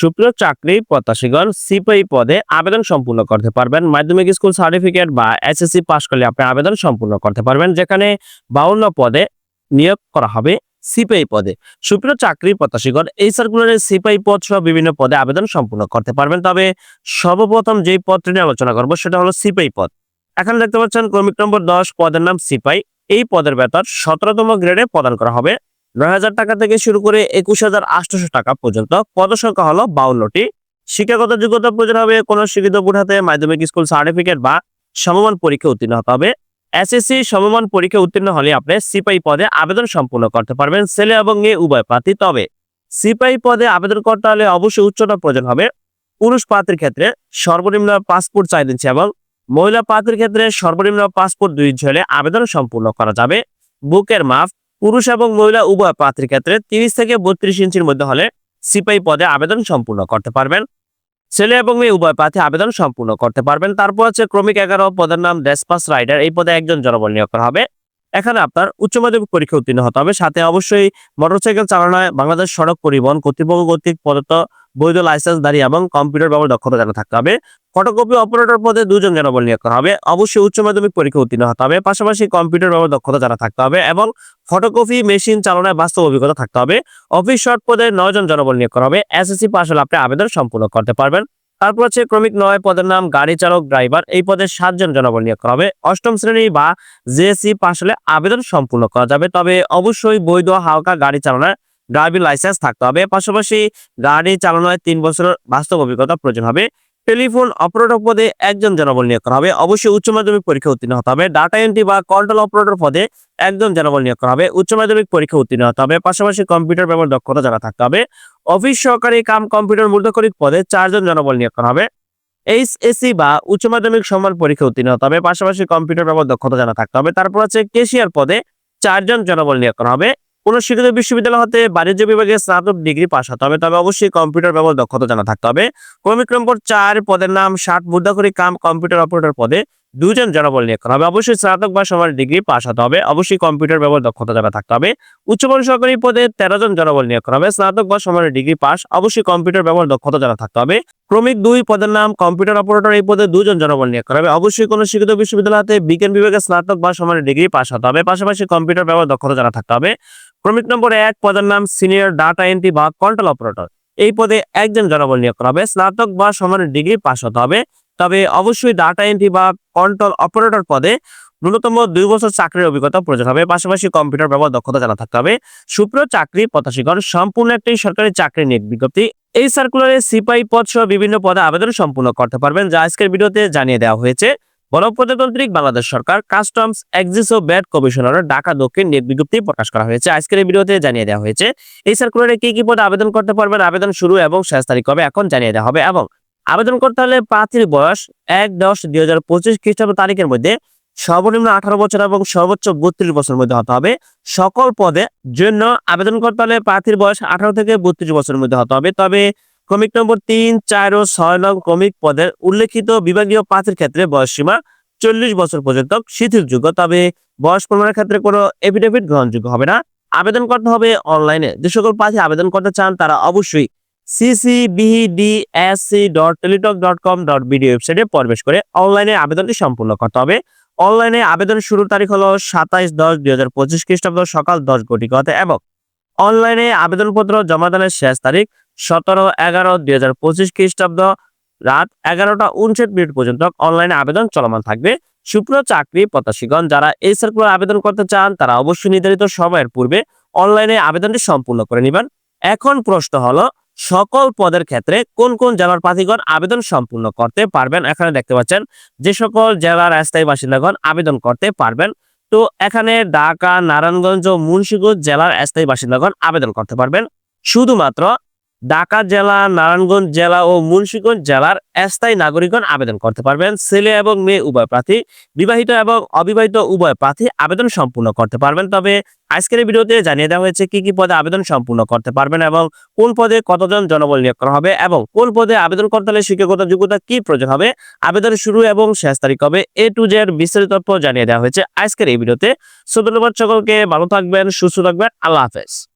সুপ্রিয় চাকরি প্রত্যাশীগণ সিপাই পদে আবেদন সম্পূর্ণ করতে পারবেন। মাধ্যমিক স্কুল সার্টিফিকেট বা এসএসসি পাশ করলে আপনি আবেদন সম্পূর্ণ করতে পারবেন, যেখানে বাউন্ন পদে নিয়োগ করা হবে সিপাই পদে। সুপ্রিয় চাকরি প্রত্যাশীগণ, এই সার্কুলারে সিপাই পদ সহ বিভিন্ন পদে আবেদন সম্পূর্ণ করতে পারবেন। তবে সর্বপ্রথম যেই পদটি নিয়ে আলোচনা করব, সেটা হলো সিপাই পদ। এখানে দেখতে পাচ্ছেন ক্রমিক নম্বর দশ, পদের নাম সিপাই এই পদের বেতন সতেরোতম গ্রেডে প্রদান করা হবে। নয় হাজার টাকা থেকে শুরু করে একুশ হাজার আটশোশো টাকা পর্যন্ত। পদ সংখ্যা হলো বাউন্নটি। শিক্ষাগত যোগ্যতা প্রয়োজন হবে কোনো শিক্ষিত বোর্ড হাতে মাধ্যমিক স্কুল সার্টিফিকেট বা সমমান পরীক্ষা উত্তীর্ণ হতে হবে। এসএসসি সমমান পরীক্ষা উত্তীর্ণ হলে আপনি সিপাই পদে আবেদন সম্পূর্ণ করতে পারবেন, ছেলে এবং মেয়ে, উভয় প্রার্থী। তবে সিপাই পদে আবেদন করতে হলে অবশ্যই উচ্চতা প্রয়োজন হবে পুরুষ প্রার্থীর ক্ষেত্রে সর্বনিম্ন পাসপোর্ট চাই দিচ্ছে এবং মহিলা প্রার্থীর ক্ষেত্রে সর্বনিম্ন পাসপোর্ট দুই হলে আবেদন সম্পূর্ণ করা যাবে। বুকের মাপ পুরুষ এবং মহিলা উভয় প্রার্থীর ক্ষেত্রে তিরিশ থেকে বত্রিশ ইঞ্চির মধ্যে হলে সিপাই পদে আবেদন সম্পূর্ণ করতে পারবেন। ছেলে এবং মেয়ে উভয় প্রার্থী আবেদন সম্পূর্ণ করতে পারবেন। তারপর হচ্ছে ক্রমিক এগারো, পদের নাম ডেসপাস রাইডার। এই পদে একজন জনবল নিয়োগ করা হবে। এখানে আপনার উচ্চ মাধ্যমিক পরীক্ষা উত্তীর্ণ হতে হবে। সাথে অবশ্যই মোটরসাইকেল চালানোয় বাংলাদেশ সড়ক পরিবহন কর্তৃপক্ষ কর্তৃক প্রদত্ত বৈধ লাইসেন্স দাঁড়িয়ে এবং কম্পিউটার ব্যবহার দক্ষতা জানা থাকতে হবে। ফটোকপি অপারেটর পদে দুজন জনবল নিয়োগ করা হবে। অবশ্যই উচ্চ মাধ্যমিক পরীক্ষা উত্তীর্ণ হতে হবে। পাশাপাশি কম্পিউটার ব্যবহার দক্ষতা জানা থাকতে হবে এবং ফটোকপি মেশিন চালনায় বাস্তব অভিজ্ঞতা থাকতে হবে। অফিস শর্ট পদে নয় জন জনবল নিয়োগ করা হবে। এসএসসি পাস হলে আপনি আবেদন সম্পূর্ণ করতে পারবেন। তারপর হচ্ছে ক্রমিক নয় পদের নাম, গাড়ি চালক ড্রাইভার এই পদে সাতজন জনবল নিয়োগ করা হবে। অষ্টম শ্রেণি বা জেএসসি পাস হলে আবেদন সম্পূর্ণ করা যাবে। তবে অবশ্যই বৈধ হালকা গাড়ি চালানোর ড্রাইভিং লাইসেন্স থাকতে হবে। পাশাপাশি গাড়ি চালানোয় তিন বছরের বাস্তব অভিজ্ঞতা প্রয়োজন হবে। টেলিফোন অপারেটর পদে একজন জনবল নিয়োগ করা হবে। অবশ্যই উচ্চ মাধ্যমিক পরীক্ষা উত্তীর্ণ হতে হবে। ডাটা এন্ট্রি বা কন্ট্রোল অপারেটর পদে একজন জনবল নিয়োগ করা হবে। উচ্চ মাধ্যমিক পরীক্ষা উত্তীর্ণ হতে হবে। পাশাপাশি কম্পিউটার ব্যবহার দক্ষতা জানা থাকতে হবে। অফিস সহকারী কাম কম্পিউটার মূল্যকরিক পদে চারজন জনবল নিয়োগ করা হবে। এইচএসসি বা উচ্চ মাধ্যমিক সমান পরীক্ষা উত্তীর্ণ হতে হবে। পাশাপাশি কম্পিউটার ব্যবহার দক্ষতা জানা থাকতে হবে, তারপর আছে কেশিয়ার পদে চারজন জনবল নিয়োগ করা হবে। কোন শিক্ষিত বিশ্ববিদ্যালয় হতে বাণিজ্য বিভাগে স্নাতক ডিগ্রি পাস হতে হবে। তবে অবশ্যই কম্পিউটার ব্যবহার দক্ষতা জানা থাকতে হবে। ক্রমিক নম্বর চার পদের নাম, ষাট মুদ্রাখরি কাম কম্পিউটার অপারেটর পদে দুজন জনবল নিয়োগ করা হবে। অবশ্যই স্নাতক বা সমান ডিগ্রি পাস হতে হবে। অবশ্যই কম্পিউটার ব্যবহার দক্ষতা জানা থাকতে হবে। উচ্চমান সরকারি পদে তেরো জন জনবল নিয়োগ করা হবে। স্নাতক বা সমানের ডিগ্রি পাস অবশ্যই কম্পিউটার ব্যবহার দক্ষতা জানা থাকতে হবে। ক্রমিক দুই পদের নাম কম্পিউটার অপারেটর এই পদে দুজন জনবল নিয়োগ করা হবে। অবশ্যই কোনো শিক্ষিত বিশ্ববিদ্যালয়তে বিজ্ঞান বিভাগে স্নাতক বা সমানের ডিগ্রি পাস হতে হবে। পাশাপাশি কম্পিউটার ব্যবহার দক্ষতা জানা থাকতে হবে। ক্রমিক নম্বর এক পদের নাম সিনিয়র ডাটা এন্ট্রি বা কন্ট্রোল অপারেটর। এই পদে একজন জনবল নিয়োগ করা হবে। স্নাতক বা সমানের ডিগ্রি পাস হতে হবে। তবে অবশ্যই ডাটা এন্ট্রি বা কন্ট্রোল অপারেটর পদে ন্যূনতম দুই বছর চাকরির অভিজ্ঞতা প্রয়োজন হবে। পাশাপাশি কম্পিউটার ব্যবহার দক্ষতা জানা থাকতে হবে। সুপ্রিয় চাকরি প্রত্যাশীগণ সম্পূর্ণ একটি সরকারি চাকরি নিয়োগ বিজ্ঞপ্তি। এই সার্কুলারে সিপাই পদ সহ বিভিন্ন পদে আবেদন সম্পূর্ণ করতে পারবেন, যা আজকের ভিডিওতে জানিয়ে দেওয়া হয়েছে। গণপ্রজাতান্ত্রিক বাংলাদেশ সরকার কাস্টমস এক্সিস ও ব্যাট কমিশনারের ঢাকা দক্ষিণ নিয়োগ বিজ্ঞপ্তি প্রকাশ করা হয়েছে। আজকের ভিডিওতে জানিয়ে দেওয়া হয়েছে, এই সার্কুলারে কি কি পদে আবেদন করতে পারবেন? আবেদন শুরু এবং শেষ তারিখ হবে এখন জানিয়ে দেওয়া হবে এবং আবেদন করতে হলে প্রার্থীর বয়স এক দশ দুই হাজার পঁচিশ খ্রিস্টাব্দ তারিখের মধ্যে সর্বনিম্ন আঠারো বছর এবং সর্বোচ্চ বত্রিশ বছরের মধ্যে হতে হবে। সকল পদে জন্য আবেদন করতে হলে প্রার্থীর বয়স আঠারো থেকে বত্রিশ বছরের মধ্যে হতে হবে। তবে ক্রমিক নম্বর তিন, চার ও ছয় নং ক্রমিক পদের উল্লেখিত বিভাগীয় প্রার্থীর ক্ষেত্রে বয়স সীমা চল্লিশ বছর পর্যন্ত শিথিলযোগ্য। তবে বয়স প্রমাণের ক্ষেত্রে কোনো এফিডেভিট গ্রহণযোগ্য হবে না। আবেদন করতে হবে অনলাইনে যে সকল প্রার্থী আবেদন করতে চান তারা অবশ্যই CCBDSC dot Teletalk dot com dot BD ওয়েবসাইটে প্রবেশ করে অনলাইনে আবেদনটি সম্পূর্ণ করতে হবে। অনলাইনে আবেদন শুরুর তারিখ হলো সাতাইশ দশ দুই হাজার পঁচিশ খ্রিস্টাব্দ সকাল দশ ঘটিকাতে এবং অনলাইনে আবেদনপত্র জমা দানের শেষ তারিখ সতেরো এগারো দুই হাজার পঁচিশ খ্রিস্টাব্দ রাত এগারোটা উনষাট মিনিট পর্যন্ত অনলাইনে আবেদন চলমান থাকবে। সুপ্রিয় চাকরি প্রত্যাশীগণ, যারা এই সার্কুলার আবেদন করতে চান, তারা অবশ্যই নির্ধারিত সময়ের পূর্বে অনলাইনে আবেদনটি সম্পূর্ণ করে নেবেন। এখন প্রশ্ন হলো সকল পদের ক্ষেত্রে কোন কোন জেলার প্রার্থীগণ আবেদন সম্পূর্ণ করতে পারবেন? এখানে দেখতে পাচ্ছেন, যে সকল জেলার স্থায়ী বাসিন্দাগণ আবেদন করতে পারবেন। তো এখানে ঢাকা, নারায়ণগঞ্জ ও মুন্সিগঞ্জ জেলার স্থায়ী বাসিন্দাগণ আবেদন করতে পারবেন। শুধুমাত্র ঢাকা জেলা, নারায়ণগঞ্জ জেলা ও মুন্সীগঞ্জ জেলার স্থায়ী নাগরিকগণ আবেদন করতে পারবেন। ছেলে এবং মেয়ে উভয় প্রার্থী, বিবাহিত এবং অবিবাহিত উভয় প্রার্থী আবেদন সম্পূর্ণ করতে পারবেন। তবে আজকের ভিডিওতে জানিয়ে দেওয়া হয়েছে কি কি পদে আবেদন সম্পূর্ণ করতে পারবেন এবং কোন পদে কতজন জনবল নিয়োগ করা হবে এবং কোন পদে আবেদন করতে হলে শিক্ষাগত যোগ্যতা কি প্রয়োজন হবে আবেদন শুরু এবং শেষ তারিখ হবে এ টু জেড বিস্তারিত জানিয়ে দেওয়া হয়েছে আজকের এই ভিডিওতে। সো ধন্যবাদ সকলকে, ভালো থাকবেন, সুস্থ থাকবেন, আল্লাহ হাফেজ।